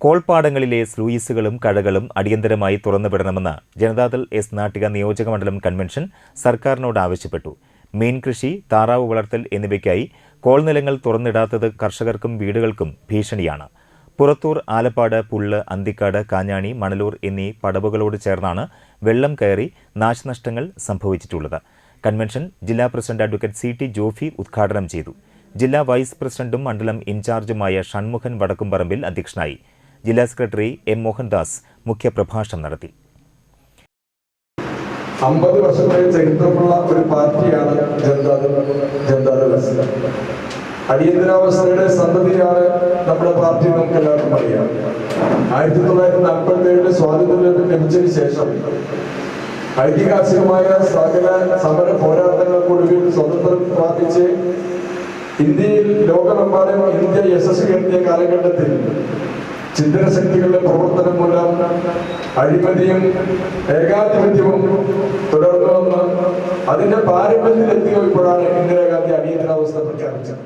കോൾപ്പാടങ്ങളിലെ സ്ലൂയിസുകളും കഴകളും അടിയന്തരമായി തുറന്നുവിടണമെന്ന് ജനതാദൾ എസ് നാട്ടിക നിയോജക മണ്ഡലം കൺവെൻഷൻ സർക്കാരിനോട് ആവശ്യപ്പെട്ടു. മീൻ കൃഷി താറാവ് വളർത്തൽ എന്നിവയ്ക്കായി കോൾ നിലങ്ങൾ തുറന്നിടാത്തത് കർഷകർക്കും വീടുകൾക്കും ഭീഷണിയാണ്. പുറത്തൂർ ആലപ്പാട് പുള്ള് അന്തിക്കാട് കാഞ്ഞാണി മണലൂർ എന്നീ പടവുകളോട് ചേർന്നാണ് വെള്ളം കയറി നാശനഷ്ടങ്ങൾ സംഭവിച്ചിട്ടുള്ളത്. കൺവെൻഷൻ ജില്ലാ president advocate C T Jophy ഉദ്ഘാടനം ചെയ്തു. ജില്ലാ വൈസ് പ്രസിഡന്റും മണ്ഡലം ഇൻചാർജുമായ ഷൺമുഖൻ വടക്കുംപറമ്പിൽ അധ്യക്ഷനായി. ജില്ലാ സെക്രട്ടറി എം മോഹൻദാസ് മുഖ്യപ്രഭാഷണം നടത്തി അമ്പത് വർഷത്തെ ചരിത്രമുള്ള ഒരു പാർട്ടിയാണ് ജനതാദൾ ജനതാദൾ. അടിയന്തരാവസ്ഥയുടെ സന്തതിയാണ് നമ്മുടെ പാർട്ടി നമുക്ക് എല്ലാവർക്കും അറിയാം ആയിരത്തി തൊള്ളായിരത്തി നാൽപ്പത്തി ഏഴിലെ സ്വാതന്ത്ര്യം ലഭിച്ചതിന് ശേഷം ഐതിഹാസികമായ സകല സമര പോരാട്ടങ്ങൾക്കൊടുവിൽ സ്വതന്ത്രം പ്രാപിച്ച് ഇന്ത്യയിൽ ലോകമെമ്പാടും ഇന്ത്യ യശസ്വിയെത്തിയ കാലഘട്ടത്തിൽ ചിന്തനശക്തികളുടെ പ്രവർത്തനം മൂലം അഴിമതിയും ഏകാധിപത്യവും തുടർന്നു വന്ന് അതിന്റെ പാരമ്പര്യത്തിലെത്തിയപ്പോഴാണ് ഇന്ദിരാഗാന്ധി അടിയന്തരാവസ്ഥ പ്രഖ്യാപിച്ചത്.